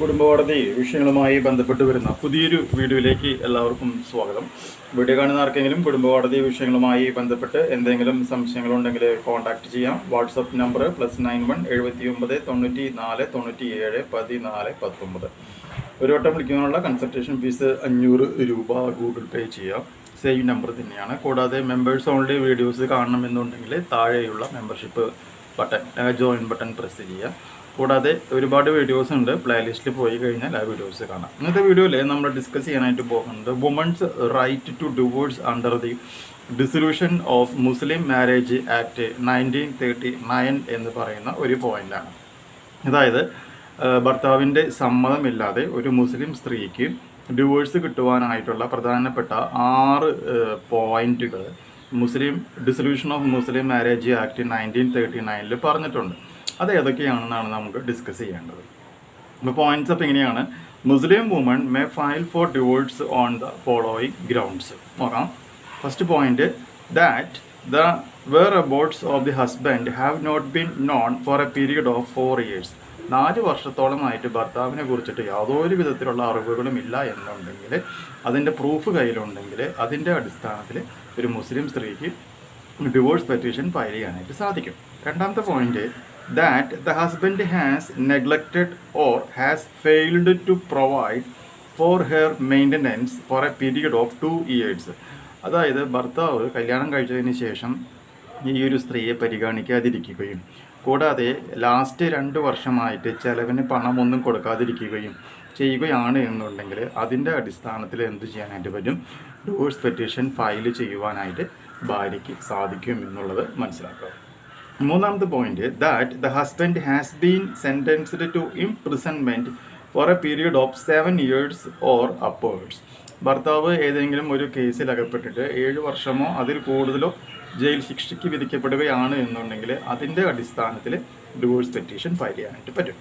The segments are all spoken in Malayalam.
കുടുംബകോടതി വിഷയങ്ങളുമായി ബന്ധപ്പെട്ട് വരുന്ന പുതിയൊരു വീഡിയോയിലേക്ക് എല്ലാവർക്കും സ്വാഗതം. വീഡിയോ കാണുന്ന ആർക്കെങ്കിലും കുടുംബകോടതി വിഷയങ്ങളുമായി ബന്ധപ്പെട്ട് എന്തെങ്കിലും സംശയങ്ങളുണ്ടെങ്കിൽ കോൺടാക്ട് ചെയ്യാം. WhatsApp number plus nine one എഴുപത്തി ഒമ്പത് തൊണ്ണൂറ്റി നാല് തൊണ്ണൂറ്റി ഏഴ് പതിനാല് പത്തൊമ്പത്. ഒരു വട്ടം വിളിക്കുന്നതിനുള്ള കൺസൾട്ടേഷൻ ഫീസ് അഞ്ഞൂറ് രൂപ ഗൂഗിൾ പേ ചെയ്യാം. സെയിം നമ്പർ തന്നെയാണ്. കൂടാതെ മെമ്പേഴ്സ് ഓൺലി വീഡിയോസ് കാണണമെന്നുണ്ടെങ്കിൽ താഴെയുള്ള membership button join button press ചെയ്യുക. കൂടാതെ ഒരുപാട് വീഡിയോസ് ഉണ്ട്. പ്ലേലിസ്റ്റിൽ പോയി കഴിഞ്ഞാൽ ആ വീഡിയോസ് കാണാം. ഇന്നത്തെ വീഡിയോയിൽ നമ്മൾ ഡിസ്കസ് ചെയ്യാനായിട്ട് പോകുന്നത് women's right to divorce under the dissolution of Muslim marriage act nineteen thirty nine എന്ന് പറയുന്ന ഒരു പോയിന്റാണ് അതായത് ഭർത്താവിന്റെ സമ്മതമില്ലാതെ ഒരു മുസ്ലിം സ്ത്രീക്ക് ഡിവോഴ്സ് കിട്ടുവാനായിട്ടുള്ള പ്രധാനപ്പെട്ട ആറ് പോയിന്റുകൾ Muslim dissolution of Muslim marriage act nineteen thirty നയനിൽ പറഞ്ഞിട്ടുണ്ട്. അത് ഏതൊക്കെയാണെന്നാണ് നമുക്ക് ഡിസ്കസ് ചെയ്യേണ്ടത്. അപ്പോൾ പോയിന്റ്സ് അപ്പം ഇങ്ങനെയാണ്. Muslim woman may file for divorce on the following grounds നോക്കാം. First point that the whereabouts of the husband have not been known for a period of four years നാല് വർഷത്തോളമായിട്ട് ഭർത്താവിനെ കുറിച്ചിട്ട് യാതൊരു വിധത്തിലുള്ള അറിവുകളും ഇല്ല എന്നുണ്ടെങ്കിൽ അതിന്റെ പ്രൂഫ് കയ്യിലുണ്ടെങ്കിൽ അതിന്റെ അടിസ്ഥാനത്തിൽ ഒരു മുസ്ലിം സ്ത്രീക്ക് ഡിവോഴ്സ് പെറ്റീഷൻ ഫയൽ ചെയ്യാനായിട്ട് സാധിക്കും. രണ്ടാമത്തെ point that the husband has neglected or has failed to provide for her maintenance for a period of two years. അതായത് ഭർത്താവ് കല്യാണം കഴിച്ചതിന് ശേഷം ഈ ഒരു സ്ത്രീയെ പരിഗണിക്കാതിരിക്കുകയും കൂടാതെ ലാസ്റ്റ് രണ്ട് വർഷമായിട്ട് ചെലവിന് പണമൊന്നും കൊടുക്കാതിരിക്കുകയും ചെയ്യുകയാണ് എന്നുണ്ടെങ്കിൽ അതിന്റെ അടിസ്ഥാനത്തിൽ എന്ത് ചെയ്യാനായിട്ട് പറ്റും? ഡിവോഴ്സ് പെറ്റീഷൻ ഫയൽ ചെയ്യുവാനായിട്ട് ഭാര്യയ്ക്ക് സാധിക്കും എന്നുള്ളത് മനസ്സിലാക്കുക. മൂന്നാമത്തെ point that the husband has been sentenced to imprisonment for a period of seven years or upwards ഭർത്താവ് ഏതെങ്കിലും ഒരു കേസിൽ അകപ്പെട്ടിട്ട് ഏഴ് വർഷമോ അതിൽ കൂടുതലോ ജയിൽ ശിക്ഷയ്ക്ക് വിധിക്കപ്പെടുകയാണ് എന്നുണ്ടെങ്കിൽ അതിന്റെ അടിസ്ഥാനത്തിൽ ഡിവോഴ്സ് പെറ്റീഷൻ ഫയൽ ചെയ്യാനായിട്ട് പറ്റും.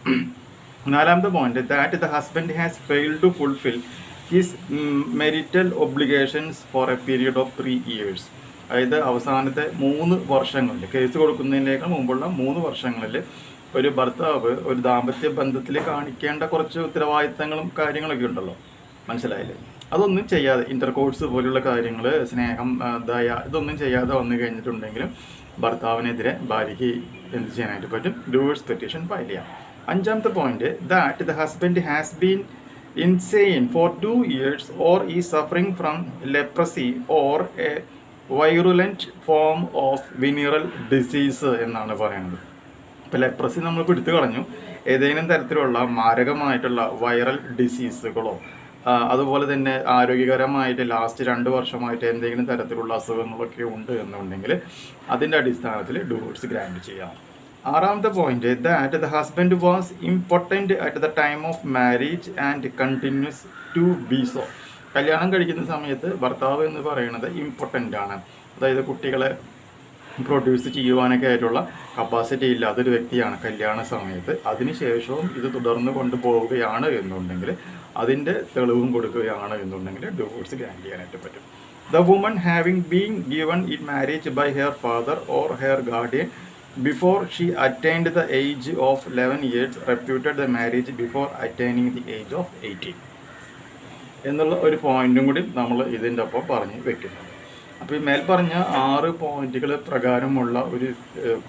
നാലാമത്തെ point that the husband has fail to fulfil his marital obligations for a period of three years അതായത് അവസാനത്തെ മൂന്ന് വർഷങ്ങളിൽ കേസ് കൊടുക്കുന്നതിനേക്കാൾ മുമ്പുള്ള മൂന്ന് വർഷങ്ങളിൽ ഒരു ഭർത്താവ് ഒരു ദാമ്പത്യ ബന്ധത്തിൽ കാണിക്കേണ്ട കുറച്ച് ഉത്തരവാദിത്തങ്ങളും കാര്യങ്ങളൊക്കെ ഉണ്ടല്ലോ. മനസ്സിലായില്ലേ? അതൊന്നും ചെയ്യാതെ ഇന്റർകോഴ്സ് പോലുള്ള കാര്യങ്ങൾ സ്നേഹം ദയ ഇതൊന്നും ചെയ്യാതെ വന്നു കഴിഞ്ഞിട്ടുണ്ടെങ്കിലും ഭർത്താവിനെതിരെ ഭാര്യയ്ക്ക് എന്ത് ചെയ്യാനായിട്ട് പറ്റും? ഡിവോഴ്സ് പെറ്റീഷൻ ഫയൽ ചെയ്യാം. അഞ്ചാമത്തെ point that the husband has been insane for two years or is suffering from leprosy or a virulent form of venereal disease എന്നാണ് പറയുന്നത്. ഇപ്പോൾ ലെപ്രസി നമ്മൾ എടുത്തു കളഞ്ഞു. ഏതെങ്കിലും തരത്തിലുള്ള മാരകമായിട്ടുള്ള വൈറൽ ഡിസീസുകളോ അതുപോലെ തന്നെ ആരോഗ്യകരമായിട്ട് ലാസ്റ്റ് രണ്ട് വർഷമായിട്ട് എന്തെങ്കിലും തരത്തിലുള്ള അസുഖങ്ങളൊക്കെ ഉണ്ട് എന്നുണ്ടെങ്കിൽ അതിന്റെ അടിസ്ഥാനത്തിൽ ഡിവോഴ്സ് ഗ്രാൻഡ് ചെയ്യാം. ആറാമത്തെ point that the husband was impotent at the time of marriage and continues to be so കല്യാണം കഴിക്കുന്ന സമയത്ത് ഭർത്താവ് എന്ന് പറയുന്നത് ഇമ്പോർട്ടന്റ് ആണ്. അതായത് കുട്ടികളെ പ്രൊഡ്യൂസ് ചെയ്യുവാനൊക്കെ ആയിട്ടുള്ള കപ്പാസിറ്റി ഇല്ലാത്തൊരു വ്യക്തിയാണ് കല്യാണ സമയത്ത്. അതിനുശേഷവും ഇത് തുടർന്ന് കൊണ്ടുപോവുകയാണ് എന്നുണ്ടെങ്കിൽ അതിന്റെ തെളിവും കൊടുക്കുകയാണ് എന്നുണ്ടെങ്കിൽ ഡിവോഴ്സ് ഗ്രാൻഡ് ചെയ്യാനായിട്ട് പറ്റും. The woman having being given in marriage by her father or her guardian before she attained the age of eleven years repudiated the marriage before attaining the age of eighteen എന്നുള്ള ഒരു പോയിന്റും കൂടി നമ്മൾ ഇതിന്റെ ഒപ്പം പറഞ്ഞ് വെക്കുന്നുണ്ട് അപ്പോൾ ഈ മേൽപ്പറഞ്ഞ പറഞ്ഞ ആറ് പോയിന്റുകൾ പ്രകാരമുള്ള ഒരു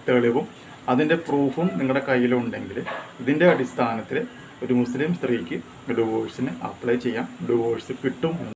തെളിവും അതിന്റെ പ്രൂഫും നിങ്ങളുടെ കയ്യിലുണ്ടെങ്കിൽ ഇതിന്റെ അടിസ്ഥാനത്തിൽ ഒരു മുസ്ലിം സ്ത്രീക്ക് ഡിവോഴ്സിന് അപ്ലൈ ചെയ്യാം. ഡിവോഴ്സ് കിട്ടും